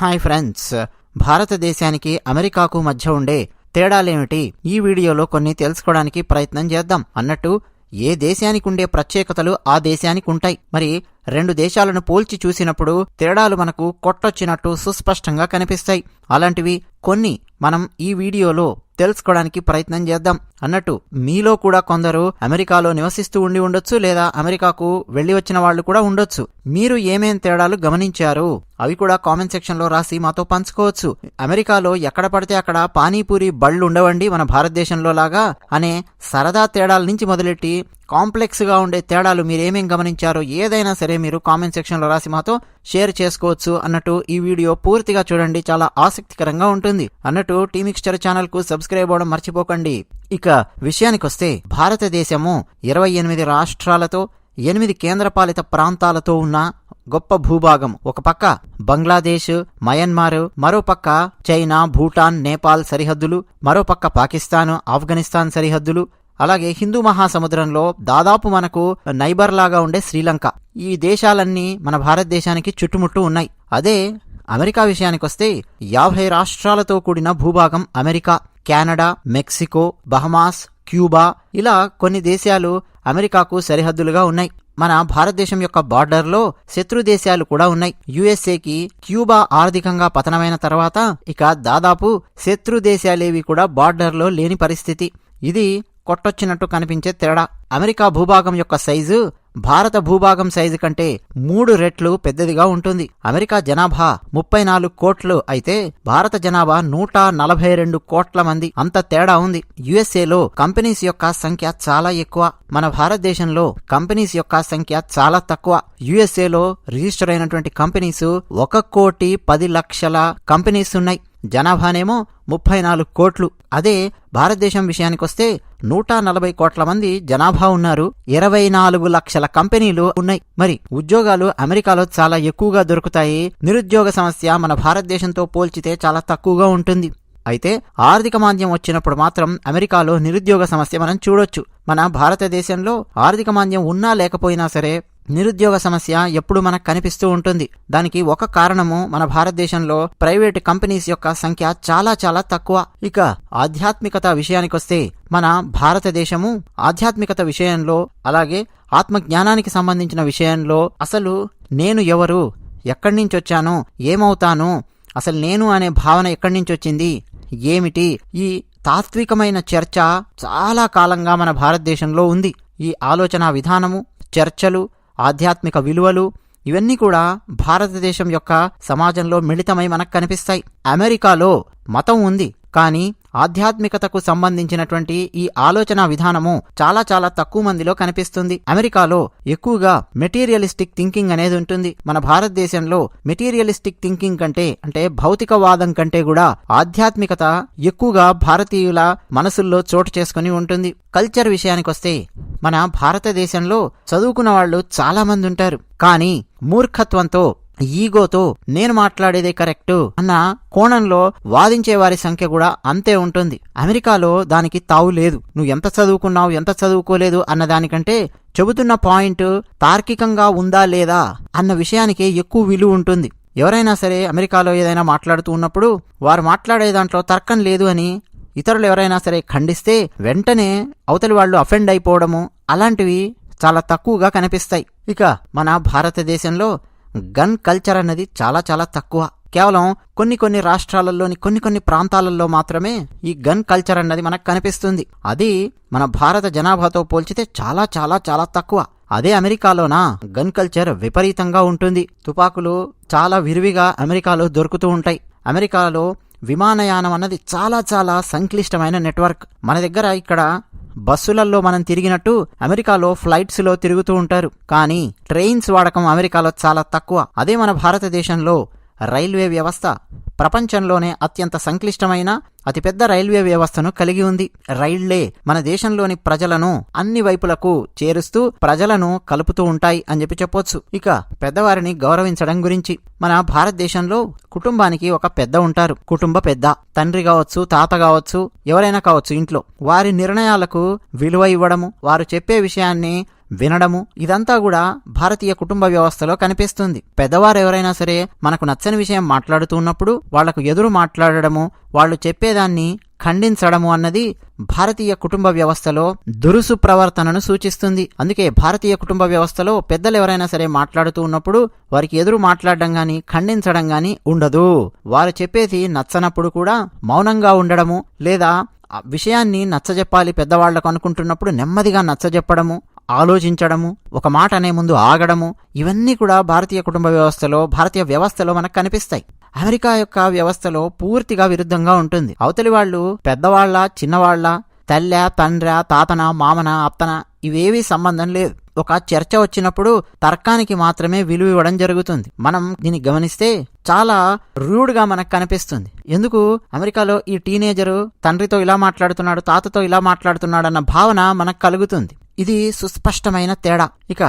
Hi friends. భారతదేశానికి అమెరికాకు మధ్య ఉండే తేడాలేమిటి? ఈ వీడియోలో కొన్ని తెలుసుకోవడానికి ప్రయత్నం చేద్దాం. అన్నట్టు ఏ దేశానికి ఉండే ప్రత్యేకతలు ఆ దేశానికి ఉంటాయి మరి రెండు దేశాలను పోల్చి చూసినప్పుడు తేడాలు మనకు కొట్టొచ్చినట్టు సుస్పష్టంగా కనిపిస్తాయి. అలాంటివి కొన్ని మనం ఈ వీడియోలో తెలుసుకోవడానికి ప్రయత్నం చేద్దాం. అన్నట్టు మీలో కూడా కొందరు అమెరికాలో నివసిస్తూ ఉండి ఉండొచ్చు లేదా అమెరికాకు వెళ్ళి వచ్చిన వాళ్ళు కూడా ఉండొచ్చు. మీరు ఏమేం తేడాలు గమనించారు? అవి కూడా కామెంట్ సెక్షన్లో రాసి మాతో పంచుకోవచ్చు. అమెరికాలో ఎక్కడ పడితే అక్కడ పానీపూరి బళ్ళు ఉండవండి మన భారతదేశంలో లాగా అనే సరదా తేడాల నుంచి మొదలెట్టి కాంప్లెక్స్గా ఉండే తేడాలు మీరేమేం గమనించారో ఏదైనా సరే మీరు కామెంట్ సెక్షన్లో రాసి మాతో షేర్ చేసుకోవచ్చు అన్నట్టు ఈ వీడియో పూర్తిగా చూడండి చాలా ఆసక్తికరంగా ఉంటుంది. అన్నట్టు టీమిక్స్టర్ ఛానల్కు సబ్స్క్రైబ్ అవ్వడం మర్చిపోకండి. ఇక విషయానికొస్తే భారతదేశము ఇరవై ఎనిమిది రాష్ట్రాలతో ఎనిమిది కేంద్రపాలిత ప్రాంతాలతో ఉన్న గొప్ప భూభాగం. ఒక పక్క బంగ్లాదేశ్ మయన్మార్ మరోపక్క చైనా భూటాన్ నేపాల్ సరిహద్దులు మరోపక్క పాకిస్తాన్ ఆఫ్ఘనిస్తాన్ సరిహద్దులు. అలాగే హిందూ మహాసముద్రంలో దాదాపు మనకు నైబర్ లాగా ఉండే శ్రీలంక. ఈ దేశాలన్నీ మన భారతదేశానికి చుట్టుముట్టు ఉన్నాయి. అదే అమెరికా విషయానికొస్తే యాభై రాష్ట్రాలతో కూడిన భూభాగం America. Canada Mexico Bahamas Cuba ఇలా కొన్ని దేశాలు అమెరికాకు సరిహద్దులుగా ఉన్నాయి. మన భారతదేశం యొక్క బార్డర్లో శత్రు దేశాలు కూడా ఉన్నాయి. యుఎస్ఏకి క్యూబా ఆర్థికంగా పతనమైన తర్వాత ఇక దాదాపు శత్రు దేశాలేవి కూడా బార్డర్లో లేని పరిస్థితి. ఇది కొట్టొచ్చినట్టు కనిపించే తేడా. అమెరికా భూభాగం యొక్క సైజు భారత భూభాగం సైజు కంటే మూడు రెట్లు పెద్దదిగా ఉంటుంది. అమెరికా జనాభా ముప్పై నాలుగు కోట్లు అయితే భారత జనాభా నూట నలభై రెండు కోట్ల మంది. అంత తేడా ఉంది. యుఎస్ఏలో కంపెనీస్ యొక్క సంఖ్య చాలా ఎక్కువ. మన భారతదేశంలో కంపెనీస్ యొక్క సంఖ్య చాలా తక్కువ. యుఎస్ఏలో రిజిస్టర్ అయినటువంటి కంపెనీస్ ఒక కోటి పది లక్షల కంపెనీస్ ఉన్నాయి. జనాభానేమో ముప్పై నాలుగు కోట్లు. అదే భారతదేశం విషయానికొస్తే నూట నలభై కోట్ల మంది జనాభా ఉన్నారు. ఇరవై నాలుగు లక్షల కంపెనీలు ఉన్నాయి. మరి ఉద్యోగాలు అమెరికాలో చాలా ఎక్కువగా దొరుకుతాయి. నిరుద్యోగ సమస్య మన భారతదేశంతో పోల్చితే చాలా తక్కువగా ఉంటుంది. అయితే ఆర్థిక మాంద్యం వచ్చినప్పుడు మాత్రం అమెరికాలో నిరుద్యోగ సమస్య మనం చూడొచ్చు. మన భారతదేశంలో ఆర్థిక మాంద్యం ఉన్నా లేకపోయినా సరే నిరుద్యోగ సమస్య ఎప్పుడు మనకు కనిపిస్తూ ఉంటుంది. దానికి ఒక కారణము మన భారతదేశంలో ప్రైవేటు కంపెనీస్ యొక్క సంఖ్య చాలా చాలా తక్కువ. ఇక ఆధ్యాత్మికత విషయానికొస్తే మన భారతదేశము ఆధ్యాత్మికత విషయంలో అలాగే ఆత్మజ్ఞానానికి సంబంధించిన విషయంలో అసలు నేను ఎవరు ఎక్కడి నుంచి వచ్చాను ఏమవుతాను అసలు నేను అనే భావన ఎక్కడి నుంచి వచ్చింది ఏమిటి ఈ తాత్వికమైన చర్చ చాలా కాలంగా మన భారతదేశంలో ఉంది. ఈ ఆలోచన విధానము చర్చలు ఆధ్యాత్మిక విలువలు ఇవన్నీ కూడా భారతదేశం యొక్క సమాజంలో మిళితమై మనకు కనిపిస్తాయి. అమెరికాలో మతం ఉంది కానీ ఆధ్యాత్మికతకు సంబంధించినటువంటి ఈ ఆలోచన విధానము చాలా చాలా తక్కువ మందిలో కనిపిస్తుంది. అమెరికాలో ఎక్కువగా మెటీరియలిస్టిక్ థింకింగ్ అనేది ఉంటుంది. మన భారతదేశంలో మెటీరియలిస్టిక్ థింకింగ్ కంటే అంటే భౌతికవాదం కంటే కూడా ఆధ్యాత్మికత ఎక్కువగా భారతీయుల మనసుల్లో చోటు చేసుకుని ఉంటుంది. కల్చర్ విషయానికొస్తే మన భారతదేశంలో చదువుకున్న వాళ్ళు చాలా మంది ఉంటారు. కానీ మూర్ఖత్వంతో ఈగోతో నేను మాట్లాడేదే కరెక్టు అన్న కోణంలో వాదించే వారి సంఖ్య కూడా అంతే ఉంటుంది. అమెరికాలో దానికి తావు లేదు. నువ్వు ఎంత చదువుకున్నావు ఎంత చదువుకోలేదు అన్న దానికంటే చెబుతున్న పాయింట్ తార్కికంగా ఉందా లేదా అన్న విషయానికి ఎక్కువ విలువ ఉంటుంది. ఎవరైనా సరే అమెరికాలో ఏదైనా మాట్లాడుతూ ఉన్నప్పుడు వారు మాట్లాడే దాంట్లో తర్కం లేదు అని ఇతరులు ఎవరైనా సరే ఖండిస్తే వెంటనే అవతలి వాళ్ళు అఫెండ్ అయిపోవడము అలాంటివి చాలా తక్కువగా కనిపిస్తాయి. ఇక మన భారతదేశంలో గన్ కల్చర్ అన్నది చాలా చాలా తక్కువ. కేవలం కొన్ని కొన్ని రాష్ట్రాలలోని కొన్ని కొన్ని ప్రాంతాలలో మాత్రమే ఈ గన్ కల్చర్ అన్నది మనకు కనిపిస్తుంది. అది మన భారత జనాభాతో పోల్చితే చాలా చాలా చాలా తక్కువ. అదే అమెరికాలోనా? గన్ కల్చర్ విపరీతంగా ఉంటుంది. తుపాకులు చాలా విరివిగా అమెరికాలో దొరుకుతూ ఉంటాయి. అమెరికాలో విమానయానం అన్నది చాలా చాలా సంక్లిష్టమైన నెట్వర్క్. మన దగ్గర ఇక్కడ బస్సులలో మనం తిరిగినట్టు అమెరికాలో ఫ్లైట్స్లో తిరుగుతూ ఉంటారు. కానీ ట్రైన్స్ వాడకం అమెరికాలో చాలా తక్కువ. అదే మన భారతదేశంలో రైల్వే వ్యవస్థ ప్రపంచంలోనే అత్యంత సంక్లిష్టమైన అతిపెద్ద రైల్వే వ్యవస్థను కలిగి ఉంది. రైళ్ళే మన దేశంలోని ప్రజలను అన్ని వైపులకు చేరుస్తూ ప్రజలను కలుపుతూ ఉంటాయి అని చెప్పి చెప్పొచ్చు. ఇక పెద్దవారిని గౌరవించడం గురించి. మన భారతదేశంలో కుటుంబానికి ఒక పెద్ద ఉంటారు. కుటుంబ పెద్ద. తండ్రి కావచ్చు తాత కావచ్చు ఎవరైనా కావచ్చు ఇంట్లో. వారి నిర్ణయాలకు విలువ ఇవ్వడము వారు చెప్పే విషయాన్ని వినడము ఇదంతా కూడా భారతీయ కుటుంబ వ్యవస్థలో కనిపిస్తుంది. పెద్దవారు ఎవరైనా సరే మనకు నచ్చని విషయం మాట్లాడుతూ ఉన్నప్పుడు వాళ్ళకు ఎదురు మాట్లాడడము వాళ్ళు చెప్పేదాన్ని ఖండించడము అన్నది భారతీయ కుటుంబ వ్యవస్థలో దురుసు ప్రవర్తనను సూచిస్తుంది. అందుకే భారతీయ కుటుంబ వ్యవస్థలో పెద్దలు ఎవరైనా సరే మాట్లాడుతూ ఉన్నప్పుడు వారికి ఎదురు మాట్లాడడం గాని ఖండించడం గాని ఉండదు. వారు చెప్పేది నచ్చనప్పుడు కూడా మౌనంగా ఉండడము లేదా విషయాన్ని నచ్చజెప్పాలి పెద్దవాళ్ళకు అనుకుంటున్నప్పుడు నెమ్మదిగా నచ్చజెప్పడము ఆలోచించడము ఒక మాట అనే ముందు ఆగడము ఇవన్నీ కూడా భారతీయ కుటుంబ వ్యవస్థలో భారతీయ వ్యవస్థలో మనకు కనిపిస్తాయి. అమెరికా యొక్క వ్యవస్థలో పూర్తిగా విరుద్ధంగా ఉంటుంది. అవతలి వాళ్ళు పెద్దవాళ్ళ చిన్నవాళ్ళ తల్లె తండ్ర తాతన మామన అత్తన ఇవేవీ సంబంధం లేదు. ఒక చర్చ వచ్చినప్పుడు తర్కానికి మాత్రమే విలువ ఇవ్వడం జరుగుతుంది. మనం దీన్ని గమనిస్తే చాలా రూడ్గా మనకు కనిపిస్తుంది. ఎందుకు? అమెరికాలో ఈ టీనేజరు తండ్రితో ఇలా మాట్లాడుతున్నాడు తాతతో ఇలా మాట్లాడుతున్నాడు అన్న భావన మనకు కలుగుతుంది. ఇది సుస్పష్టమైన తేడా. ఇక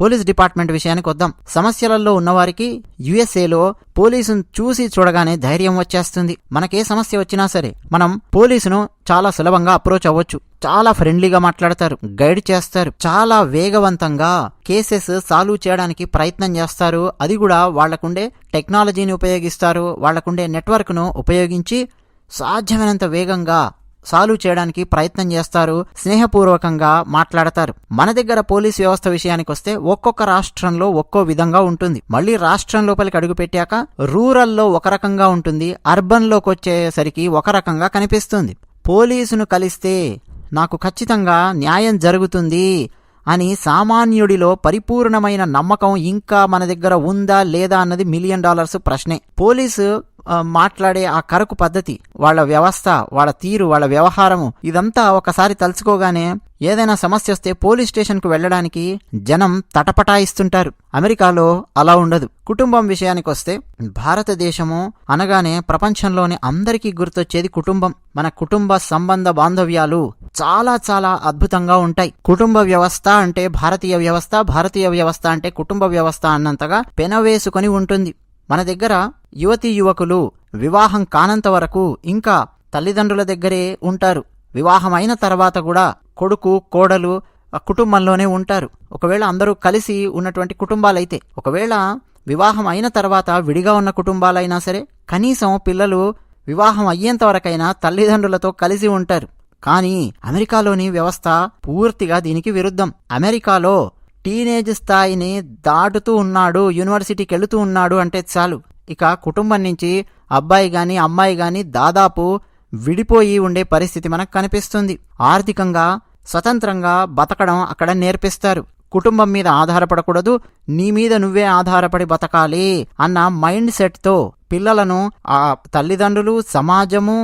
పోలీస్ డిపార్ట్మెంట్ విషయానికి వద్దాం. సమస్యలలో ఉన్నవారికి యుఎస్ఏలో పోలీసును చూసి చూడగానే ధైర్యం వచ్చేస్తుంది. మనకే సమస్య వచ్చినా సరే మనం పోలీసును చాలా సులభంగా అప్రోచ్ అవ్వచ్చు. చాలా ఫ్రెండ్లీగా మాట్లాడతారు గైడ్ చేస్తారు చాలా వేగవంతంగా కేసెస్ సాల్వ్ చేయడానికి ప్రయత్నం చేస్తారు. అది కూడా వాళ్ళకుండే టెక్నాలజీని ఉపయోగిస్తారు వాళ్ళకుండే నెట్వర్క్ను ఉపయోగించి సాధ్యమైనంత వేగంగా సాల్వ్ చేయడానికి ప్రయత్నం చేస్తారు స్నేహపూర్వకంగా మాట్లాడతారు. మన దగ్గర పోలీస్ వ్యవస్థ విషయానికి వస్తే ఒక్కొక్క రాష్ట్రంలో ఒక్కో విధంగా ఉంటుంది. మళ్ళీ రాష్ట్రం లోపలికి అడుగు పెట్టాక రూరల్లో ఒక రకంగా ఉంటుంది అర్బన్లోకి వచ్చేసరికి ఒక రకంగా కనిపిస్తుంది. పోలీసును కలిస్తే నాకు ఖచ్చితంగా న్యాయం జరుగుతుంది అని సామాన్యుడిలో పరిపూర్ణమైన నమ్మకం ఇంకా మన దగ్గర ఉందా లేదా అన్నది మిలియన్ డాలర్స్ ప్రశ్నే. పోలీసు మాట్లాడే ఆ కరకు పద్ధతి వాళ్ళ వ్యవస్థ వాళ్ళ తీరు వాళ్ళ వ్యవహారము ఇదంతా ఒకసారి తలుచుకోగానే ఏదైనా సమస్య వస్తే పోలీస్ స్టేషన్కు వెళ్ళడానికి జనం తటపటాయిస్తుంటారు. అమెరికాలో అలా ఉండదు. కుటుంబం విషయానికి వస్తే భారతదేశము అనగానే ప్రపంచంలోని అందరికీ గుర్తొచ్చేది కుటుంబం. మన కుటుంబ సంబంధ బాంధవ్యాలు చాలా చాలా అద్భుతంగా ఉంటాయి. కుటుంబ వ్యవస్థ అంటే భారతీయ వ్యవస్థ భారతీయ వ్యవస్థ అంటే కుటుంబ వ్యవస్థ అన్నంతగా పెనవేసుకొని ఉంటుంది. మన దగ్గర యువతీ యువకులు వివాహం కానంత వరకు ఇంకా తల్లిదండ్రుల దగ్గరే ఉంటారు. వివాహం అయిన తర్వాత కూడా కొడుకు కోడలు ఆ కుటుంబంలోనే ఉంటారు. ఒకవేళ అందరూ కలిసి ఉన్నటువంటి కుటుంబాలైతే ఒకవేళ వివాహం అయిన తర్వాత విడిగా ఉన్న కుటుంబాలైనా సరే కనీసం పిల్లలు వివాహం అయ్యేంత వరకైనా తల్లిదండ్రులతో కలిసి ఉంటారు. కానీ అమెరికాలోని వ్యవస్థ పూర్తిగా దీనికి విరుద్ధం. అమెరికాలో టీనేజ్ స్థాయిని దాటుతూ ఉన్నాడు యూనివర్సిటీకి వెళుతూ ఉన్నాడు అంటే చాలు. ఇక కుటుంబం నుంచి అబ్బాయి కానీ అమ్మాయి కానీ దాదాపు విడిపోయి ఉండే పరిస్థితి మనకు కనిపిస్తుంది. ఆర్థికంగా స్వతంత్రంగా బతకడం అక్కడ నేర్పిస్తారు. కుటుంబం మీద ఆధారపడకూడదు నీ మీద నువ్వే ఆధారపడి బతకాలి అన్న మైండ్ సెట్తో పిల్లలను ఆ తల్లిదండ్రులు సమాజము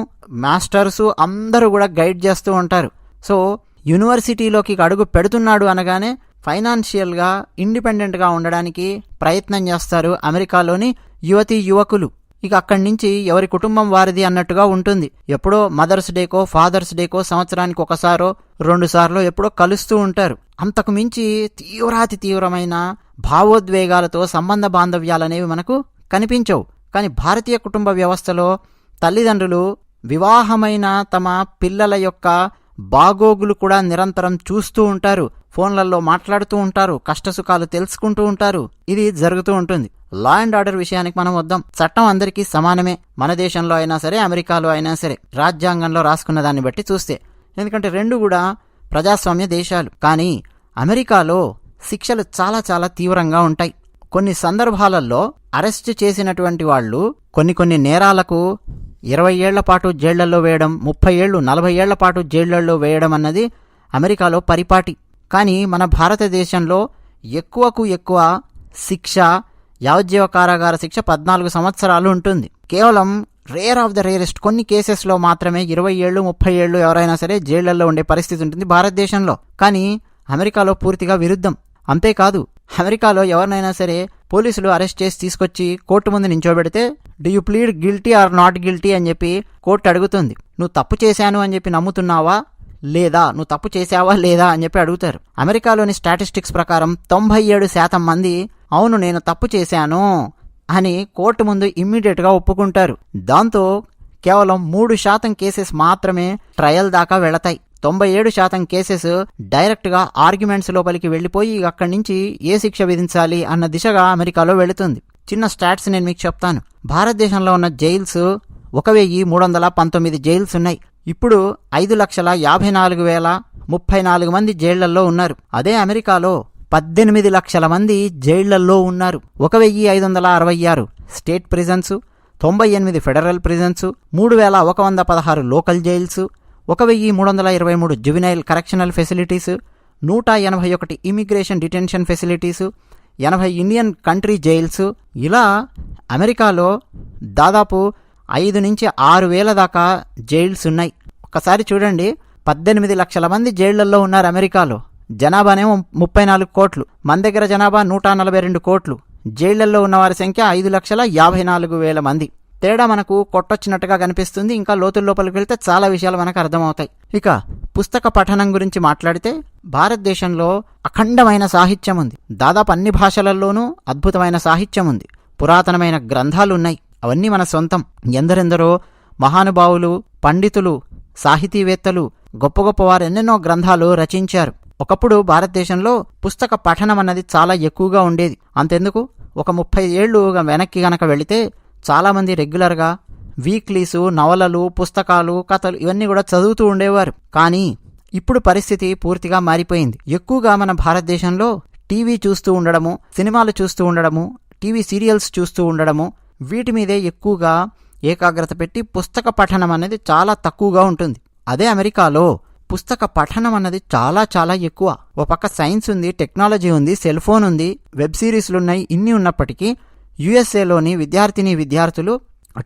మాస్టర్సు అందరూ కూడా గైడ్ చేస్తూ ఉంటారు. సో యూనివర్సిటీలోకి అడుగు పెడుతున్నాడు అనగానే ఫైనాన్షియల్గా ఇండిపెండెంట్గా ఉండడానికి ప్రయత్నం చేస్తారు అమెరికాలోని యువతి యువకులు. ఇక అక్కడి నుంచి ఎవరి కుటుంబం వారిది అన్నట్టుగా ఉంటుంది. ఎప్పుడో మదర్స్ డేకో ఫాదర్స్ డేకో సంవత్సరానికి ఒకసారో రెండుసార్లు ఎప్పుడో కలుస్తూ ఉంటారు. అంతకు మించి తీవ్రాతి తీవ్రమైన భావోద్వేగాలతో సంబంధ బాంధవ్యాలనేవి మనకు కనిపించవు. కానీ భారతీయ కుటుంబ వ్యవస్థలో తల్లిదండ్రులు వివాహమైన తమ పిల్లల యొక్క బాగోగులు కూడా నిరంతరం చూస్తూ ఉంటారు. ఫోన్లలో మాట్లాడుతూ ఉంటారు కష్టసుఖాలు తెలుసుకుంటూ ఉంటారు ఇది జరుగుతూ ఉంటుంది. లా అండ్ ఆర్డర్ విషయానికి మనం వద్దాం. చట్టం అందరికీ సమానమే. మన దేశంలో అయినా సరే అమెరికాలో అయినా సరే రాజ్యాంగంలో రాసుకున్న దాన్ని బట్టి చూస్తే. ఎందుకంటే రెండు కూడా ప్రజాస్వామ్య దేశాలు. కానీ అమెరికాలో శిక్షలు చాలా చాలా తీవ్రంగా ఉంటాయి. కొన్ని సందర్భాలలో అరెస్ట్ చేసినటువంటి వాళ్ళు కొన్ని కొన్ని నేరాలకు ఇరవై ఏళ్ళ పాటు జైళ్ళలో వేయడం ముప్పై ఏళ్ళు నలభై ఏళ్ళ పాటు జైళ్ళలో వేయడం అన్నది అమెరికాలో పరిపాటి. కానీ మన భారతదేశంలో ఎక్కువకు ఎక్కువ శిక్ష యావజ్జీవ కారాగార శిక్ష పద్నాలుగు సంవత్సరాలు ఉంటుంది. కేవలం రేర్ ఆఫ్ ద రేరెస్ట్ కొన్ని కేసెస్లో మాత్రమే ఇరవై ఏళ్ళు ముప్పై ఏళ్ళు ఎవరైనా సరే జైళ్ళలో ఉండే పరిస్థితి ఉంటుంది భారతదేశంలో. కానీ అమెరికాలో పూర్తిగా విరుద్ధం. అంతేకాదు అమెరికాలో ఎవరినైనా సరే పోలీసులు అరెస్ట్ చేసి తీసుకొచ్చి కోర్టు ముందు నించోబెడితే do you plead guilty or not guilty అని చెప్పి కోర్టు అడుగుతుంది. నువ్వు తప్పు చేశాను అని చెప్పి నమ్ముతున్నావా? లేదా నువ్వు తప్పు చేశావా లేదా అని చెప్పి అడుగుతారు. అమెరికాలోని స్టాటిస్టిక్స్ ప్రకారం తొంభై ఏడు శాతం మంది అవును నేను తప్పు చేశాను అని కోర్టు ముందు ఇమ్మీడియట్గా ఒప్పుకుంటారు. దాంతో కేవలం మూడు శాతం కేసెస్ మాత్రమే ట్రయల్ దాకా వెళతాయి. తొంభై ఏడు శాతం కేసెస్ డైరెక్ట్గా ఆర్గ్యుమెంట్స్ లోపలికి వెళ్ళిపోయి అక్కడి నుంచి ఏ శిక్ష విధించాలి అన్న దిశగా అమెరికాలో వెళుతుంది. చిన్న స్టాట్స్ నేను మీకు చెప్తాను. భారతదేశంలో ఉన్న జైల్స్ ఒక వెయ్యి మూడు వందల పంతొమ్మిది జైల్స్ ఉన్నాయి. ఇప్పుడు ఐదు లక్షల యాభై నాలుగు వేల ముప్పై నాలుగు మంది జైళ్ళలో ఉన్నారు. అదే అమెరికాలో పద్దెనిమిది లక్షల మంది జైళ్ళల్లో ఉన్నారు. ఒక వెయ్యి ఐదు వందల అరవై ఆరు స్టేట్ ప్రిజన్స్ తొంభై ఎనిమిది ఫెడరల్ ప్రిజన్స్ మూడు వేల ఒక వంద పదహారు లోకల్ జైల్స్ ఒక వెయ్యి మూడు వందల ఇరవై మూడు జువినైల్ కరెక్షనల్ ఫెసిలిటీస్ నూట ఎనభై ఒకటి ఇమిగ్రేషన్ డిటెన్షన్ ఫెసిలిటీస్ ఎనభై ఇండియన్ కంట్రీ జైల్స్. ఇలా అమెరికాలో దాదాపు ఐదు నుంచి ఆరు వేల దాకా జైల్స్ ఉన్నాయి. ఒక్కసారి చూడండి పద్దెనిమిది లక్షల మంది జైళ్ళలో ఉన్నారు అమెరికాలో. జనాభానేమో ముప్పై నాలుగు కోట్లు. మన దగ్గర జనాభా నూట నలభై రెండు కోట్లు. జైళ్ళలో ఉన్నవారి సంఖ్య ఐదు లక్షల యాభై నాలుగు వేల మంది. తేడా మనకు కొట్టొచ్చినట్టుగా కనిపిస్తుంది. ఇంకా లోతుల లోపలికి వెళ్తే చాలా విషయాలు మనకు అర్థమవుతాయి. ఇక పుస్తక పఠనం గురించి మాట్లాడితే భారతదేశంలో అఖండమైన సాహిత్యం ఉంది. దాదాపు అన్ని భాషలలోనూ అద్భుతమైన సాహిత్యం ఉంది. పురాతనమైన గ్రంథాలు ఉన్నాయి. అవన్నీ మన సొంతం. ఎందరెందరో మహానుభావులు పండితులు సాహితీవేత్తలు గొప్ప గొప్ప వారు ఎన్నెన్నో గ్రంథాలు రచించారు. ఒకప్పుడు భారతదేశంలో పుస్తక పఠనం అన్నది చాలా ఎక్కువగా ఉండేది. అంతెందుకు? ఒక ముప్పై ఏళ్ళు వెనక్కి గనక వెళితే చాలామంది రెగ్యులర్గా వీక్లీసు నవలలు పుస్తకాలు కథలు ఇవన్నీ కూడా చదువుతూ ఉండేవారు. కానీ ఇప్పుడు పరిస్థితి పూర్తిగా మారిపోయింది. ఎక్కువగా మన భారతదేశంలో టీవీ చూస్తూ ఉండడము సినిమాలు చూస్తూ ఉండడము టీవీ సీరియల్స్ చూస్తూ ఉండడము వీటి మీదే ఎక్కువగా ఏకాగ్రత పెట్టి పుస్తక పఠనం అనేది చాలా తక్కువగా ఉంటుంది. అదే అమెరికాలో పుస్తక పఠనం అన్నది చాలా చాలా ఎక్కువ. ఓ పక్క సైన్స్ ఉంది టెక్నాలజీ ఉంది సెల్ ఫోన్ ఉంది వెబ్ సిరీస్లు ఉన్నాయి ఇన్ని ఉన్నప్పటికీ యుఎస్ఏలోని విద్యార్థిని విద్యార్థులు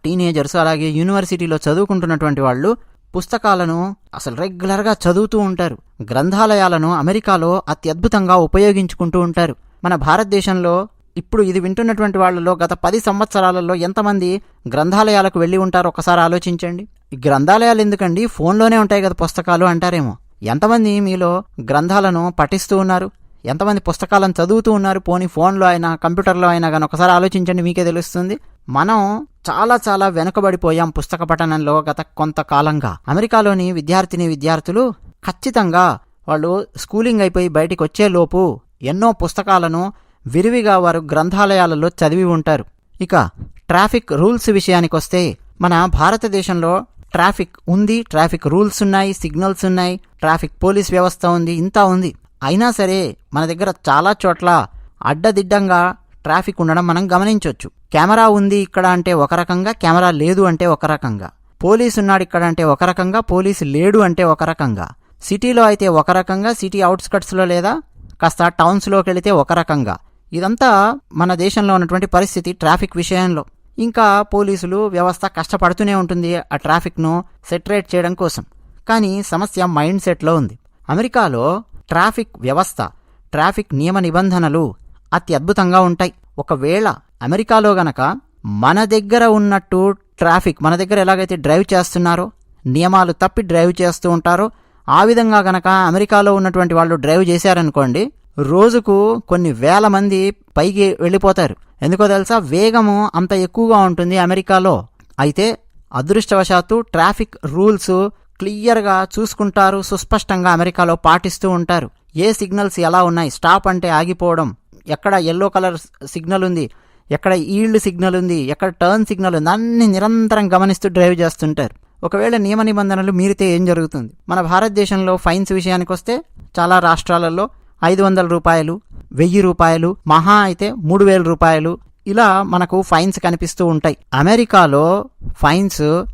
టీనేజర్స్ అలాగే యూనివర్సిటీలో చదువుకుంటున్నటువంటి వాళ్ళు పుస్తకాలను అసలు రెగ్యులర్గా చదువుతూ ఉంటారు. గ్రంథాలయాలను అమెరికాలో అత్యద్భుతంగా ఉపయోగించుకుంటూ ఉంటారు. మన భారతదేశంలో ఇప్పుడు ఇది వింటున్నటువంటి వాళ్ళలో గత పది సంవత్సరాలలో ఎంతమంది గ్రంథాలయాలకు వెళ్ళి ఉంటారో ఒకసారి ఆలోచించండి. ఈ గ్రంథాలయాలు ఎందుకండి? ఫోన్లోనే ఉంటాయి కదా పుస్తకాలు అంటారేమో. ఎంతమంది మీలో గ్రంథాలను పఠిస్తూ ఉన్నారు? ఎంతమంది పుస్తకాలను చదువుతూ ఉన్నారు? పోనీ ఫోన్లో అయినా కంప్యూటర్లో అయినా కానీ ఒకసారి ఆలోచించండి మీకే తెలుస్తుంది. మనం చాలా చాలా వెనుకబడిపోయాం పుస్తక పఠనంలో గత కొంతకాలంగా. అమెరికాలోని విద్యార్థిని విద్యార్థులు ఖచ్చితంగా వాళ్ళు స్కూలింగ్ అయిపోయి బయటికి వచ్చేలోపు ఎన్నో పుస్తకాలను విరివిగా వారు గ్రంథాలయాలలో చదివి ఉంటారు. ఇక ట్రాఫిక్ రూల్స్ విషయానికొస్తే మన భారతదేశంలో ట్రాఫిక్ ఉంది ట్రాఫిక్ రూల్స్ ఉన్నాయి సిగ్నల్స్ ఉన్నాయి ట్రాఫిక్ పోలీస్ వ్యవస్థ ఉంది ఇంత ఉంది. అయినా సరే మన దగ్గర చాలా చోట్ల అడ్డదిడ్డంగా ట్రాఫిక్ ఉండడం మనం గమనించవచ్చు కెమెరా ఉంది ఇక్కడ అంటే ఒక రకంగా కెమెరా లేదు అంటే ఒక రకంగా. పోలీసు ఉన్నాడు ఇక్కడ అంటే ఒక రకంగా పోలీసు లేడు అంటే ఒక రకంగా. సిటీలో అయితే ఒక రకంగా సిటీ అవుట్స్కట్స్లో లేదా కాస్త టౌన్స్లోకి వెళితే ఒక రకంగా. ఇదంతా మన దేశంలో ఉన్నటువంటి పరిస్థితి ట్రాఫిక్ విషయంలో. ఇంకా పోలీసులు వ్యవస్థ కష్టపడుతూనే ఉంటుంది ఆ ట్రాఫిక్ను సెటరేట్ చేయడం కోసం. కానీ సమస్య మైండ్ సెట్లో ఉంది. అమెరికాలో ట్రాఫిక్ వ్యవస్థ ట్రాఫిక్ నియమ నిబంధనలు అతి అద్భుతంగా ఉంటాయి. ఒకవేళ అమెరికాలో గనక మన దగ్గర ఉన్నట్టు ట్రాఫిక్ మన దగ్గర ఎలాగైతే డ్రైవ్ చేస్తున్నారో నియమాలు తప్పి డ్రైవ్ చేస్తూ ఉంటారో ఆ విధంగా గనక అమెరికాలో ఉన్నటువంటి వాళ్ళు డ్రైవ్ చేశారనుకోండి రోజుకు కొన్ని వేల మంది పైకి వెళ్ళిపోతారు. ఎందుకో తెలుసా? వేగము అంత ఎక్కువగా ఉంటుంది అమెరికాలో. అయితే అదృష్టవశాత్తు ట్రాఫిక్ రూల్స్ క్లియర్గా చూసుకుంటారు సుస్పష్టంగా అమెరికాలో పాటిస్తూ ఉంటారు. ఏ సిగ్నల్స్ ఎలా ఉన్నాయి? స్టాప్ అంటే ఆగిపోవడం. ఎక్కడ ఎల్లో కలర్ సిగ్నల్ ఉంది? ఎక్కడ ఈల్డ్ సిగ్నల్ ఉంది? ఎక్కడ టర్న్ సిగ్నల్ ఉంది? అన్ని నిరంతరం గమనిస్తూ డ్రైవ్ చేస్తుంటారు. ఒకవేళ నియమ నిబంధనలు మీరితే ఏం జరుగుతుంది? మన భారతదేశంలో ఫైన్స్ విషయానికి వస్తే చాలా రాష్ట్రాలలో ఐదు వందల రూపాయలు వెయ్యి రూపాయలు మహా అయితే మూడు వేల రూపాయలు ఇలా మనకు ఫైన్స్ కనిపిస్తూ ఉంటాయి. అమెరికాలో ఫైన్స్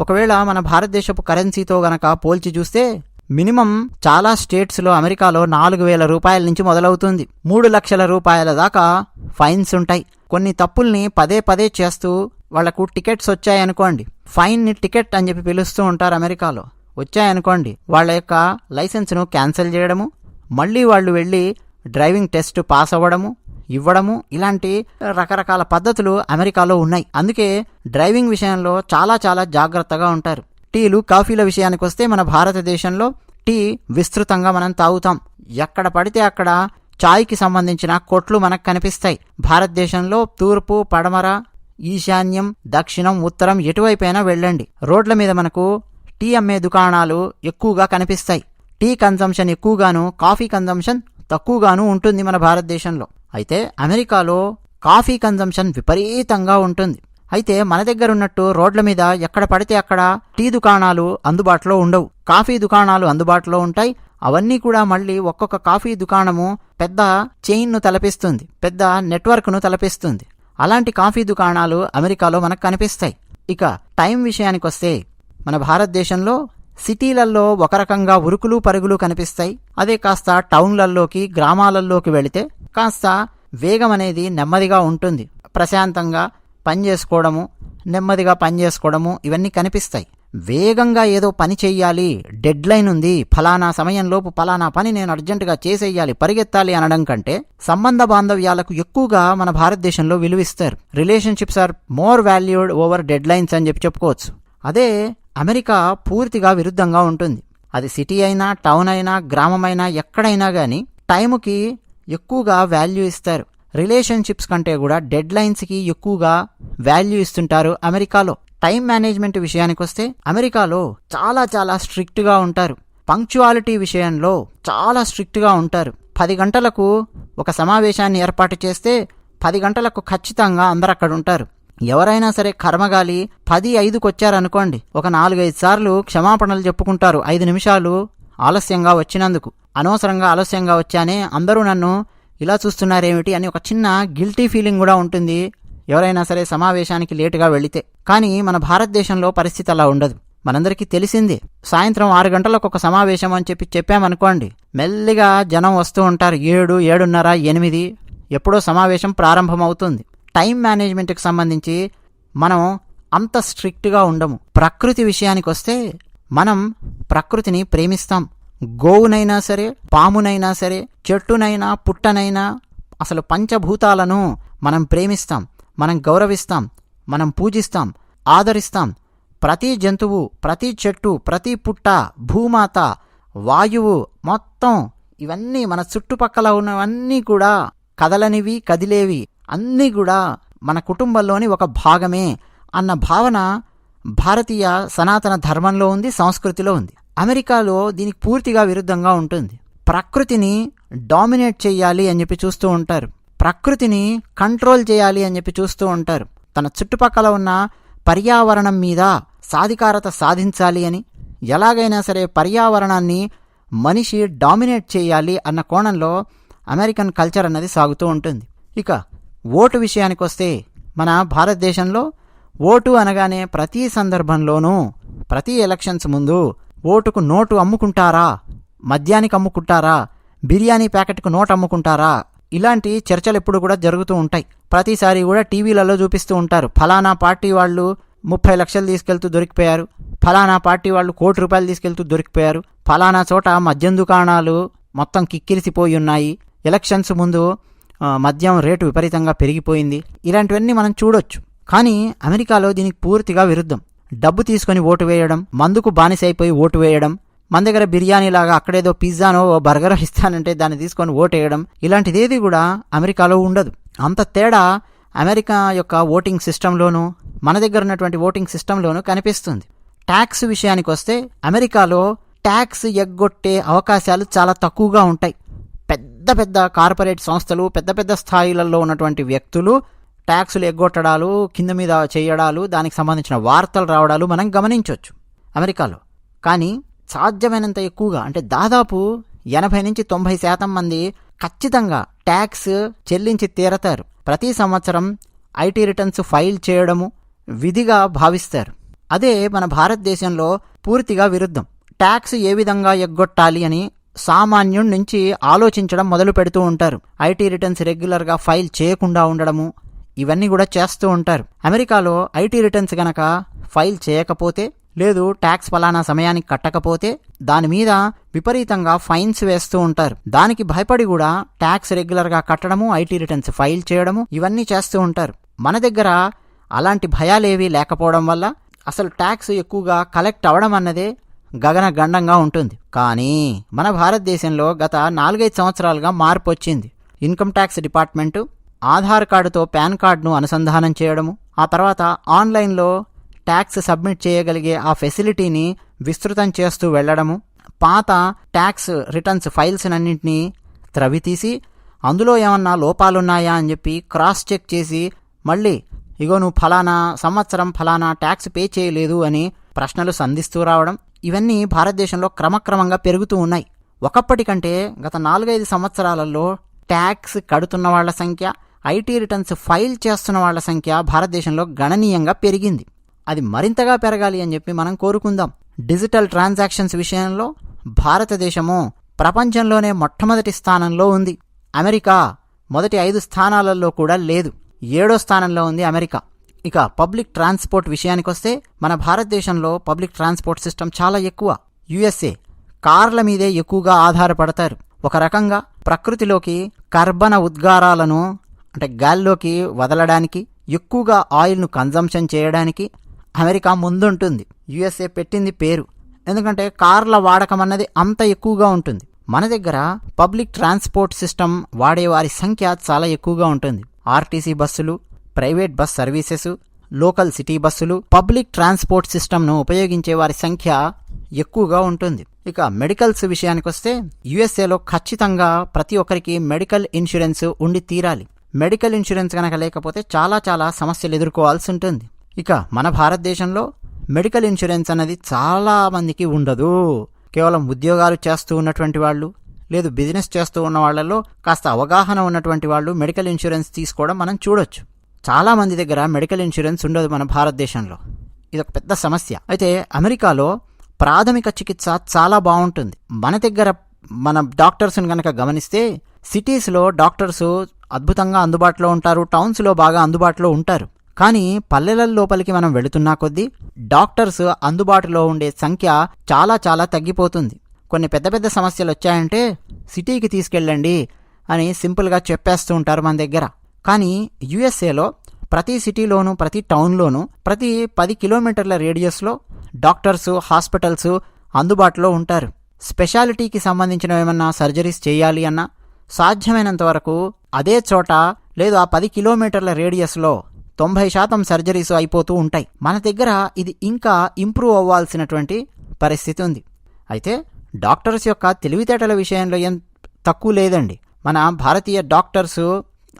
ఒకవేళ మన భారతదేశపు కరెన్సీతో గనక పోల్చి చూస్తే మినిమం చాలా స్టేట్స్లో అమెరికాలో నాలుగు వేల రూపాయల నుంచి మొదలవుతుంది. మూడు లక్షల రూపాయల దాకా ఫైన్స్ ఉంటాయి. కొన్ని తప్పుల్ని పదే పదే చేస్తూ వాళ్ళకు టికెట్స్ వచ్చాయనుకోండి. ఫైన్ని టికెట్ అని చెప్పి పిలుస్తూ ఉంటారు అమెరికాలో. వచ్చాయనుకోండి. వాళ్ళ యొక్క లైసెన్స్ను క్యాన్సిల్ చేయడము మళ్ళీ వాళ్ళు వెళ్ళి డ్రైవింగ్ టెస్ట్ పాస్ అవ్వడము ఇవ్వడము ఇలాంటి రకరకాల పద్ధతులు అమెరికాలో ఉన్నాయి. అందుకే డ్రైవింగ్ విషయంలో చాలా చాలా జాగ్రత్తగా ఉంటారు. టీలు కాఫీల విషయానికి వస్తే మన భారతదేశంలో టీ విస్తృతంగా మనం తాగుతాం. ఎక్కడ పడితే అక్కడ చాయ్కి సంబంధించిన కొట్లు మనకు కనిపిస్తాయి. భారతదేశంలో తూర్పు పడమర ఈశాన్యం దక్షిణం ఉత్తరం ఎటువైపైనా వెళ్ళండి. రోడ్ల మీద మనకు టీ అమ్మే దుకాణాలు ఎక్కువగా కనిపిస్తాయి. టీ కన్సంప్షన్ ఎక్కువగాను కాఫీ కన్జంప్షన్ తక్కువగాను ఉంటుంది మన భారతదేశంలో. అయితే అమెరికాలో కాఫీ కన్జంప్షన్ విపరీతంగా ఉంటుంది. అయితే మన దగ్గర ఉన్నట్టు రోడ్ల మీద ఎక్కడ పడితే అక్కడ టీ దుకాణాలు అందుబాటులో ఉండవు. కాఫీ దుకాణాలు అందుబాటులో ఉంటాయి. అవన్నీ కూడా మళ్ళీ ఒక్కొక్క కాఫీ దుకాణము పెద్ద చైన్ను తలపిస్తుంది. పెద్ద నెట్వర్క్ను తలపిస్తుంది. అలాంటి కాఫీ దుకాణాలు అమెరికాలో మనకు కనిపిస్తాయి. ఇక టైం విషయానికొస్తే మన భారతదేశంలో సిటీలలో ఒక రకంగా ఉరుకులు పరుగులు కనిపిస్తాయి. అదే కాస్త టౌన్లలోకి గ్రామాలల్లోకి వెళితే కాస్త వేగం అనేది నెమ్మదిగా ఉంటుంది. ప్రశాంతంగా పని చేసుకోవడము నెమ్మదిగా పని చేసుకోవడము ఇవన్నీ కనిపిస్తాయి. వేగంగా ఏదో పని చెయ్యాలి డెడ్ లైన్ ఉంది ఫలానా సమయంలోపు ఫలానా పని నేను అర్జెంటుగా చేసేయాలి పరిగెత్తాలి అనడం కంటే సంబంధ బాంధవ్యాలకు ఎక్కువగా మన భారతదేశంలో విలువిస్తారు. Relationships are more valued over deadlines అని చెప్పి చెప్పుకోవచ్చు. అదే అమెరికా పూర్తిగా విరుద్ధంగా ఉంటుంది. అది సిటీ అయినా టౌన్ అయినా గ్రామమైనా ఎక్కడైనా కానీ టైముకి ఎక్కువగా వాల్యూ ఇస్తారు. రిలేషన్షిప్స్ కంటే కూడా డెడ్ లైన్స్కి ఎక్కువగా వాల్యూ ఇస్తుంటారు అమెరికాలో. టైం మేనేజ్మెంట్ విషయానికి వస్తే అమెరికాలో చాలా చాలా స్ట్రిక్ట్గా ఉంటారు. పంక్చువాలిటీ విషయంలో చాలా స్ట్రిక్ట్గా ఉంటారు. పది గంటలకు ఒక సమావేశాన్ని ఏర్పాటు చేస్తే పది గంటలకు ఖచ్చితంగా అందరు అక్కడ ఉంటారు ఎవరైనా సరే కర్మగాలి పది ఐదుకొచ్చారనుకోండి. ఒక నాలుగైదు సార్లు క్షమాపణలు చెప్పుకుంటారు. ఐదు నిమిషాలు ఆలస్యంగా వచ్చినందుకు. అనవసరంగా ఆలస్యంగా వచ్చానే అందరూ నన్ను ఇలా చూస్తున్నారేమిటి అని ఒక చిన్న గిల్టీ ఫీలింగ్ కూడా ఉంటుంది ఎవరైనా సరే సమావేశానికి లేటుగా వెళితే. కానీ మన భారతదేశంలో పరిస్థితి అలా ఉండదు. మనందరికీ తెలిసిందే. సాయంత్రం ఆరు గంటలకు ఒక సమావేశం అని చెప్పి చెప్పామనుకోండి. మెల్లిగా జనం వస్తూ ఉంటారు. ఏడు ఏడున్నర ఎనిమిది. ఎప్పుడో సమావేశం ప్రారంభమవుతుంది. టైం మేనేజ్మెంట్కి సంబంధించి మనం అంత స్ట్రిక్ట్గా ఉండము. ప్రకృతి విషయానికి వస్తే మనం ప్రకృతిని ప్రేమిస్తాం. గోవునైనా సరే పామునైనా సరే చెట్టునైనా పుట్టనైనా అసలు పంచభూతాలను మనం ప్రేమిస్తాం. మనం గౌరవిస్తాం. మనం పూజిస్తాం. ఆదరిస్తాం. ప్రతి జంతువు ప్రతి చెట్టు ప్రతి పుట్ట భూమాత వాయువు మొత్తం ఇవన్నీ మన చుట్టుపక్కల ఉన్నవన్నీ కూడా కదలనివి కదిలేవి. అన్నీ కూడా మన కుటుంబంలోని ఒక భాగమే అన్న భావన భారతీయ సనాతన ధర్మంలో ఉంది సంస్కృతిలో ఉంది. అమెరికాలో దీనికి పూర్తిగా విరుద్ధంగా ఉంటుంది. ప్రకృతిని డామినేట్ చేయాలి అని చెప్పి చూస్తూ ఉంటారు. ప్రకృతిని కంట్రోల్ చేయాలి అని చెప్పి చూస్తూ ఉంటారు. తన చుట్టుపక్కల ఉన్న పర్యావరణం మీద సాధికారత సాధించాలి అని ఎలాగైనా సరే పర్యావరణాన్ని మనిషి డామినేట్ చేయాలి అన్న కోణంలో అమెరికన్ కల్చర్ అన్నది సాగుతూ ఉంటుంది. ఇక ఓటు విషయానికి వస్తే మన భారతదేశంలో ఓటు అనగానే ప్రతి సందర్భంలోనూ ప్రతి ఎలక్షన్స్ ముందు ఓటుకు నోటు అమ్ముకుంటారా? మద్యానికి అమ్ముకుంటారా? బిర్యానీ ప్యాకెట్కు నోటు అమ్ముకుంటారా? ఇలాంటి చర్చలు ఎప్పుడు కూడా జరుగుతూ ఉంటాయి. ప్రతిసారి కూడా టీవీలలో చూపిస్తూ ఉంటారు. ఫలానా పార్టీ వాళ్ళు ముప్పై లక్షలు తీసుకెళ్తూ దొరికిపోయారు. ఫలానా పార్టీ వాళ్ళు కోటి రూపాయలు తీసుకెళ్తూ దొరికిపోయారు. ఫలానా చోట మద్యం దుకాణాలు మొత్తం కిక్కిరిసిపోయి ఉన్నాయి. ఎలక్షన్స్ ముందు మద్యం రేటు విపరీతంగా పెరిగిపోయింది. ఇలాంటివన్నీ మనం చూడొచ్చు. కానీ అమెరికాలో దీనికి పూర్తిగా విరుద్ధం. డబ్బు తీసుకొని ఓటు వేయడం మందుకు బానిసైపోయి ఓటు వేయడం మన దగ్గర బిర్యానీ లాగా అక్కడేదో పిజ్జానో ఓ బర్గర్ ఇస్తానంటే దాన్ని తీసుకొని ఓటు వేయడం ఇలాంటిదేది కూడా అమెరికాలో ఉండదు. అంత తేడా అమెరికా యొక్క ఓటింగ్ సిస్టంలోనూ మన దగ్గర ఉన్నటువంటి ఓటింగ్ సిస్టంలోనూ కనిపిస్తుంది. ట్యాక్స్ విషయానికి వస్తే అమెరికాలో ట్యాక్స్ ఎగ్గొట్టే అవకాశాలు చాలా తక్కువగా ఉంటాయి. పెద్ద పెద్ద కార్పొరేట్ సంస్థలు పెద్ద పెద్ద స్థాయిలలో ఉన్నటువంటి వ్యక్తులు ట్యాక్సులు ఎగ్గొట్టడాలు కింద మీద చేయడాలు దానికి సంబంధించిన వార్తలు రావడాలు మనం గమనించవచ్చు అమెరికాలో. కానీ సాధ్యమైనంత ఎక్కువగా అంటే దాదాపు ఎనభై నుంచి తొంభై శాతం మంది ఖచ్చితంగా ట్యాక్స్ చెల్లించి తీరతారు. ప్రతి సంవత్సరం ఐటీ రిటర్న్స్ ఫైల్ చేయడము విధిగా భావిస్తారు. అదే మన భారతదేశంలో పూర్తిగా విరుద్ధం. ట్యాక్స్ ఏ విధంగా ఎగ్గొట్టాలి అని సామాన్యుడి నుంచి ఆలోచించడం మొదలు పెడుతూ ఉంటారు. ఐటీ రిటర్న్స్ రెగ్యులర్గా ఫైల్ చేయకుండా ఉండడము ఇవన్నీ కూడా చేస్తూ ఉంటారు. అమెరికాలో ఐటీ రిటర్న్స్ గనక ఫైల్ చేయకపోతే లేదు ట్యాక్స్ ఫలానా సమయానికి కట్టకపోతే దాని మీద విపరీతంగా ఫైన్స్ వేస్తూ ఉంటారు. దానికి భయపడి కూడా ట్యాక్స్ రెగ్యులర్గా కట్టడము ఐటీ రిటర్న్స్ ఫైల్ చేయడము ఇవన్నీ చేస్తూ ఉంటారు. మన దగ్గర అలాంటి భయాలేవీ లేకపోవడం వల్ల అసలు ట్యాక్స్ ఎక్కువగా కలెక్ట్ అవ్వడం అన్నదే గగన గండంగా ఉంటుంది. కానీ మన భారతదేశంలో గత నాలుగైదు సంవత్సరాలుగా మార్పు వచ్చింది. ఇన్కమ్ ట్యాక్స్ డిపార్ట్మెంటు ఆధార్ కార్డుతో పాన్ కార్డును అనుసంధానం చేయడము ఆ తర్వాత ఆన్లైన్లో ట్యాక్స్ సబ్మిట్ చేయగలిగే ఆ ఫెసిలిటీని విస్తృతం చేస్తూ వెళ్ళడము పాత ట్యాక్స్ రిటర్న్స్ ఫైల్స్ అన్నింటినీ త్రవితీసి అందులో ఏమన్నా లోపాలున్నాయా అని చెప్పి క్రాస్ చెక్ చేసి మళ్ళీ ఇగో నువ్వు ఫలానా సంవత్సరం ఫలానా ట్యాక్స్ పే చేయలేదు అని ప్రశ్నలు సంధిస్తూ రావడం ఇవన్నీ భారతదేశంలో క్రమక్రమంగా పెరుగుతూ ఉన్నాయి. ఒకప్పటికంటే గత నాలుగైదు సంవత్సరాలలో ట్యాక్స్ కడుతున్న వాళ్ళ సంఖ్య ఐటీ రిటర్న్స్ ఫైల్ చేస్తున్న వాళ్ళ సంఖ్య భారతదేశంలో గణనీయంగా పెరిగింది. అది మరింతగా పెరగాలి అని చెప్పి మనం కోరుకుందాం. డిజిటల్ ట్రాన్సాక్షన్స్ విషయంలో భారతదేశము ప్రపంచంలోనే మొట్టమొదటి స్థానంలో ఉంది. అమెరికా మొదటి ఐదు స్థానాలలో కూడా లేదు. ఏడో స్థానంలో ఉంది అమెరికా. ఇక పబ్లిక్ ట్రాన్స్పోర్ట్ విషయానికొస్తే మన భారతదేశంలో పబ్లిక్ ట్రాన్స్పోర్ట్ సిస్టమ్ చాలా ఎక్కువ. యుఎస్ఏ కార్ల మీదే ఎక్కువగా ఆధారపడతారు. ఒక రకంగా ప్రకృతిలోకి కర్బన ఉద్గారాలను అంటే గాల్లోకి వదలడానికి ఎక్కువగా ఆయిల్ను కన్జంప్షన్ చేయడానికి అమెరికా ముందుంటుంది. యుఎస్ఏ పెట్టింది పేరు. ఎందుకంటే కార్ల వాడకం అన్నది అంత ఎక్కువగా ఉంటుంది. మన దగ్గర పబ్లిక్ ట్రాన్స్పోర్ట్ సిస్టమ్ వాడేవారి సంఖ్య చాలా ఎక్కువగా ఉంటుంది. ఆర్టీసీ బస్సులు private bus services local city బస్సులు పబ్లిక్ ట్రాన్స్పోర్ట్ సిస్టమ్ను ఉపయోగించే వారి సంఖ్య ఎక్కువగా ఉంటుంది. ఇక మెడికల్స్ విషయానికొస్తే యుఎస్ఏలో ఖచ్చితంగా ప్రతి ఒక్కరికి మెడికల్ ఇన్సూరెన్స్ ఉండి తీరాలి. మెడికల్ ఇన్సూరెన్స్ కనుక లేకపోతే చాలా చాలా సమస్యలు ఎదుర్కోవాల్సి ఉంటుంది. ఇక మన భారతదేశంలో మెడికల్ ఇన్సూరెన్స్ అనేది చాలా మందికి ఉండదు. కేవలం ఉద్యోగాలు చేస్తూ ఉన్నటువంటి వాళ్ళు లేదు బిజినెస్ చేస్తూ ఉన్న వాళ్ళలో కాస్త అవగాహన ఉన్నటువంటి వాళ్ళు మెడికల్ ఇన్సూరెన్స్ తీసుకోవడం మనం చూడొచ్చు. చాలామంది దగ్గర మెడికల్ ఇన్సూరెన్స్ ఉండదు మన భారతదేశంలో. ఇది ఒక పెద్ద సమస్య. అయితే అమెరికాలో ప్రాథమిక చికిత్స చాలా బాగుంటుంది. మన దగ్గర మన డాక్టర్స్ని కనుక గమనిస్తే సిటీస్లో డాక్టర్స్ అద్భుతంగా అందుబాటులో ఉంటారు టౌన్స్లో బాగా అందుబాటులో ఉంటారు. కానీ పల్లెల లోపలికి మనం వెళుతున్నా కొద్దీ డాక్టర్స్ అందుబాటులో ఉండే సంఖ్య చాలా చాలా తగ్గిపోతుంది. కొన్ని పెద్ద పెద్ద సమస్యలు వచ్చాయంటే సిటీకి తీసుకెళ్ళండి అని సింపుల్గా చెప్పేస్తూ ఉంటారు మన దగ్గర. కానీ యుఎస్ఏలో ప్రతి సిటీలోనూ ప్రతి టౌన్లోనూ ప్రతి పది కిలోమీటర్ల రేడియస్లో డాక్టర్స్ హాస్పిటల్స్ అందుబాటులో ఉంటారు. స్పెషాలిటీకి సంబంధించిన ఏమన్నా సర్జరీస్ చేయాలి అన్నా సాధ్యమైనంత వరకు అదే చోట లేదు ఆ పది కిలోమీటర్ల రేడియస్లో తొంభై శాతం సర్జరీస్ అయిపోతూ ఉంటాయి. మన దగ్గర ఇది ఇంకా ఇంప్రూవ్ అవ్వాల్సినటువంటి పరిస్థితి ఉంది. అయితే డాక్టర్స్ యొక్క తెలివితేటల విషయంలో ఏం తక్కువ లేదండి. మన భారతీయ డాక్టర్స్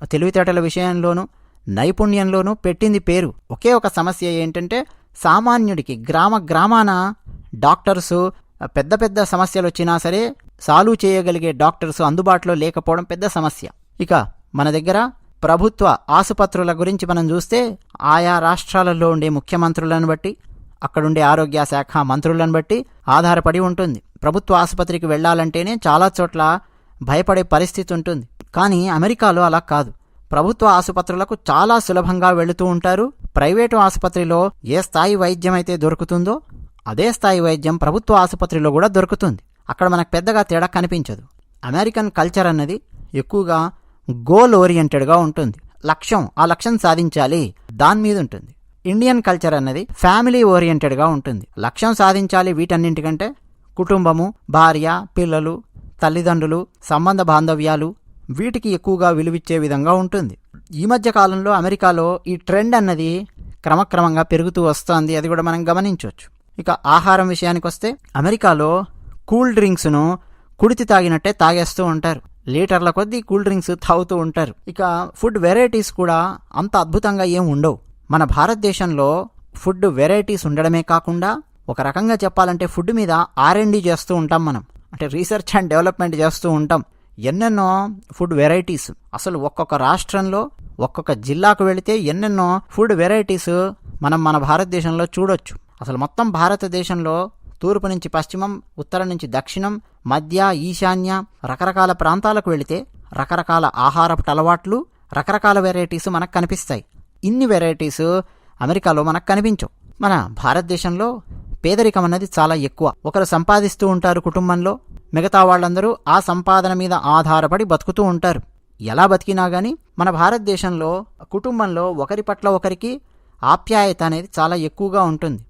తెలివితేటల విషయంలోనూ నైపుణ్యంలోనూ పెట్టింది పేరు. ఒకే ఒక సమస్య ఏంటంటే సామాన్యుడికి గ్రామ గ్రామాన డాక్టర్సు పెద్ద పెద్ద సమస్యలు వచ్చినా సరే సాల్వ్ చేయగలిగే డాక్టర్స్ అందుబాటులో లేకపోవడం పెద్ద సమస్య. ఇక మన దగ్గర ప్రభుత్వ ఆసుపత్రుల గురించి మనం చూస్తే ఆయా రాష్ట్రాలలో ఉండే ముఖ్యమంత్రులను బట్టి అక్కడుండే ఆరోగ్య శాఖ మంత్రులను బట్టి ఆధారపడి ఉంటుంది. ప్రభుత్వ ఆసుపత్రికి వెళ్ళాలంటేనే చాలా చోట్ల భయపడే పరిస్థితి ఉంటుంది. కానీ అమెరికాలో అలా కాదు. ప్రభుత్వ ఆసుపత్రులకు చాలా సులభంగా వెళుతూ ఉంటారు. ప్రైవేటు ఆసుపత్రిలో ఏ స్థాయి వైద్యం అయితే దొరుకుతుందో అదే స్థాయి వైద్యం ప్రభుత్వ ఆసుపత్రిలో కూడా దొరుకుతుంది. అక్కడ మనకు పెద్దగా తేడా కనిపించదు. అమెరికన్ కల్చర్ అన్నది ఎక్కువగా గోల్ ఓరియంటెడ్గా ఉంటుంది. లక్ష్యం ఆ లక్ష్యం సాధించాలి దాని మీద ఉంటుంది. ఇండియన్ కల్చర్ అన్నది ఫ్యామిలీ ఓరియంటెడ్గా ఉంటుంది. లక్ష్యం సాధించాలి వీటన్నింటికంటే కుటుంబము భార్య పిల్లలు తల్లిదండ్రులు సంబంధ బాంధవ్యాలు వీటికి ఎక్కువగా విలువిచ్చే విధంగా ఉంటుంది. ఈ మధ్య కాలంలో అమెరికాలో ఈ ట్రెండ్ అన్నది క్రమక్రమంగా పెరుగుతూ వస్తోంది. అది కూడా మనం గమనించవచ్చు. ఇక ఆహారం విషయానికి వస్తే అమెరికాలో కూల్ డ్రింక్స్ను కుడితి తాగినట్టే తాగేస్తూ ఉంటారు. లీటర్ల కొద్దీ కూల్ డ్రింక్స్ తాగుతూ ఉంటారు. ఇక ఫుడ్ వెరైటీస్ కూడా అంత అద్భుతంగా ఏం ఉండవు. మన భారతదేశంలో ఫుడ్ వెరైటీస్ ఉండడమే కాకుండా ఒక రకంగా చెప్పాలంటే ఫుడ్ మీద ఆర్ఎండి చేస్తూ ఉంటాం మనం. అంటే రీసెర్చ్ అండ్ డెవలప్మెంట్ చేస్తూ ఉంటాం. ఎన్నెన్నో ఫుడ్ వెరైటీస్ అసలు ఒక్కొక్క రాష్ట్రంలో ఒక్కొక్క జిల్లాకు వెళితే ఎన్నెన్నో ఫుడ్ వెరైటీస్ మనం మన భారతదేశంలో చూడొచ్చు. అసలు మొత్తం భారతదేశంలో తూర్పు నుంచి పశ్చిమం ఉత్తరం నుంచి దక్షిణం మధ్య ఈశాన్య రకరకాల ప్రాంతాలకు వెళితే రకరకాల ఆహారపు అలవాట్లు రకరకాల వెరైటీస్ మనకు కనిపిస్తాయి. ఇన్ని వెరైటీస్ అమెరికాలో మనకు కనిపించవు. మన భారతదేశంలో పేదరికం అన్నది చాలా ఎక్కువ. ఒకరు సంపాదిస్తూ ఉంటారు కుటుంబంలో మిగతా వాళ్ళందరూ ఆ సంపాదన మీద ఆధారపడి బతుకుతూ ఉంటారు. ఎలా బతికినా కానీ మన భారతదేశంలో కుటుంబంలో ఒకరి పట్ల ఒకరికి ఆప్యాయత అనేది చాలా ఎక్కువగా ఉంటుంది.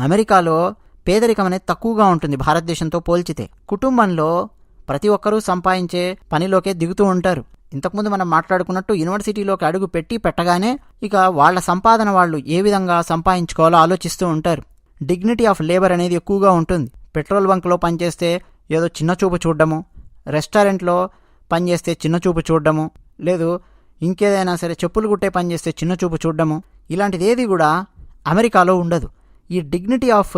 అమెరికాలో పేదరికం అనేది తక్కువగా ఉంటుంది భారతదేశంతో పోల్చితే. కుటుంబంలో ప్రతి ఒక్కరూ సంపాదించే పనిలోకే దిగుతూ ఉంటారు. ఇంతకుముందు మనం మాట్లాడుకున్నట్టు యూనివర్సిటీలోకి అడుగు పెట్టి పెట్టగానే ఇక వాళ్ళ సంపాదన వాళ్ళు ఏ విధంగా సంపాదించుకోవాలో ఆలోచిస్తూ ఉంటారు. డిగ్నిటీ ఆఫ్ లేబర్ అనేది ఎక్కువగా ఉంటుంది. పెట్రోల్ బంక్లో పనిచేస్తే ఏదో చిన్న చూపు చూడడము రెస్టారెంట్లో పనిచేస్తే చిన్న చూపు చూడడము లేదు ఇంకేదైనా సరే చెప్పులు కుట్టే పని చేస్తే చిన్న చూపు చూడడము ఇలాంటిది ఏది కూడా అమెరికాలో ఉండదు. ఈ డిగ్నిటీ ఆఫ్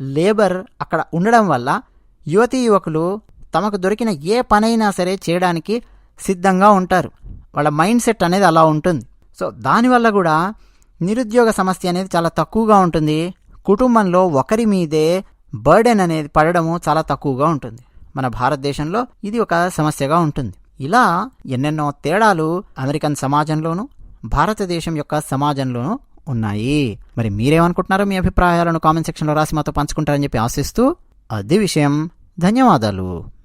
లేబర్ అక్కడ ఉండడం వల్ల యువతీ యువకులు తమకు దొరికిన ఏ పనైనా సరే చేయడానికి సిద్ధంగా ఉంటారు. వాళ్ళ మైండ్ సెట్ అనేది అలా ఉంటుంది. సో దానివల్ల కూడా నిరుద్యోగ సమస్య అనేది చాలా తక్కువగా ఉంటుంది. కుటుంబంలో ఒకరి మీదే బర్డెన్ అనేది పడడము చాలా తక్కువగా ఉంటుంది. మన భారతదేశంలో ఇది ఒక సమస్యగా ఉంటుంది. ఇలా ఎన్నెన్నో తేడాలు అమెరికన్ సమాజంలోనూ భారతదేశం యొక్క సమాజంలోనూ ఉన్నాయి. మరి మీరేమనుకుంటున్నారో మీ అభిప్రాయాలను కామెంట్ సెక్షన్లో రాసి మాతో పంచుకుంటారని చెప్పి ఆశిస్తూ అది విషయం. ధన్యవాదాలు.